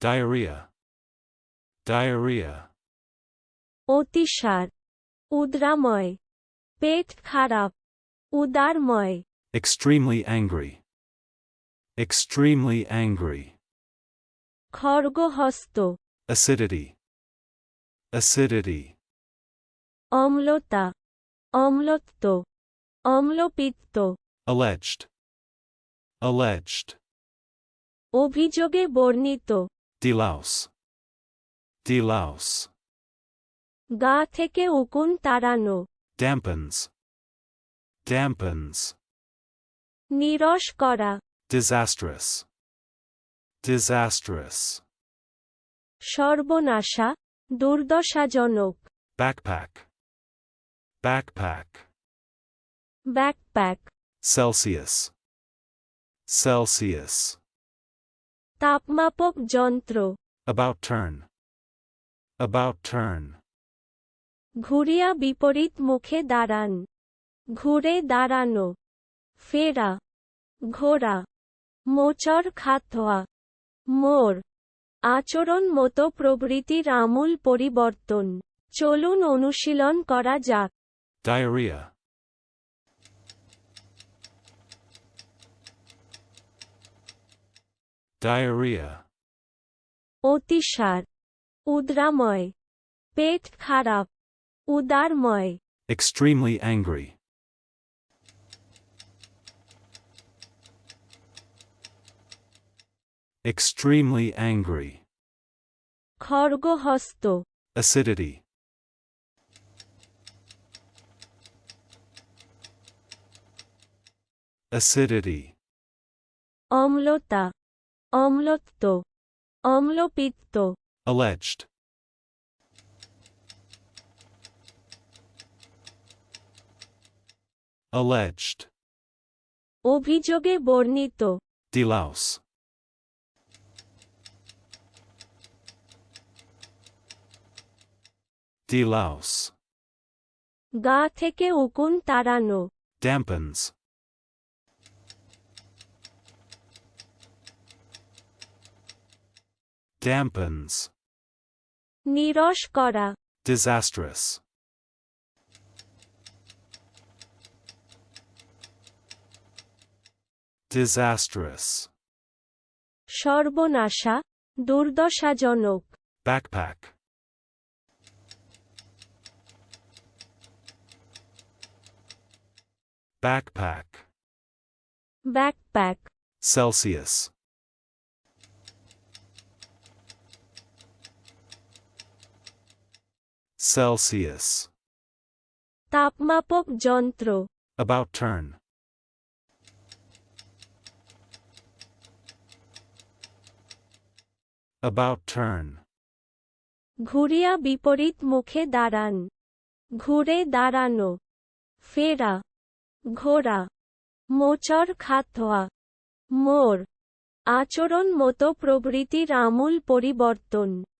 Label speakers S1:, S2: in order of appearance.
S1: diarrhea, diarrhea,
S2: অতিসার উদ্রাময় পেট খারাপ উদারময়
S1: extremely angry, extremely angry,
S2: খড়গহস্ত
S1: acidity, acidity,
S2: অম্লতা অম্লত্ব অম্লপিত্ত
S1: alleged, alleged,
S2: অভিযোগে বর্ণিত
S1: delouse, delouse,
S2: গা থেকে উকুন তাড়ানো
S1: dampens, dampens,
S2: নিরস করা
S1: disastrous, disastrous,
S2: সর্বনাশা দুর্দশাজনক
S1: backpack, backpack,
S2: backpack
S1: Celsius, Celsius,
S2: তাপমাপক যন্ত্র।
S1: About turn, about turn,
S2: ঘুরিয়া বিপরীত মুখে দাঁড়ান। ঘুরে দাঁড়ানো। ফেরা। ঘোরা। মোচর খাতোয়া। মোর আচরণ মতো প্রবৃত্তির আমূল পরিবর্তন। চলুন অনুশীলন করা যাক।
S1: Diarrhea, diarrhea,
S2: অতিসার উদ্রাময় পেট খারাপ উদারময়
S1: extremely angry, extremely angry,
S2: খড়গহস্ত
S1: acidity, acidity,
S2: অম্লতা অম্লত্ব অম্লপিত্ত
S1: alleged, alleged,
S2: অভিযোগে বর্ণিত
S1: delouse, delouse,
S2: গা থেকে উকুন তাড়ানো
S1: dampens, dampens,
S2: নিরস করা
S1: disastrous, disastrous,
S2: সর্বনাশা দুর্দশাজনক
S1: backpack, backpack,
S2: backpack
S1: Celsius, Celsius,
S2: তাপমাপক যন্ত্র
S1: about turn, about turn,
S2: ঘুরিয়া বিপরীত মুখে দাঁড়ান ঘুরে দাঁড়ানো ফেরা ঘোরা মোচর খাতোয়া মোর আচরণ মতো প্রবৃত্তির আমূল পরিবর্তন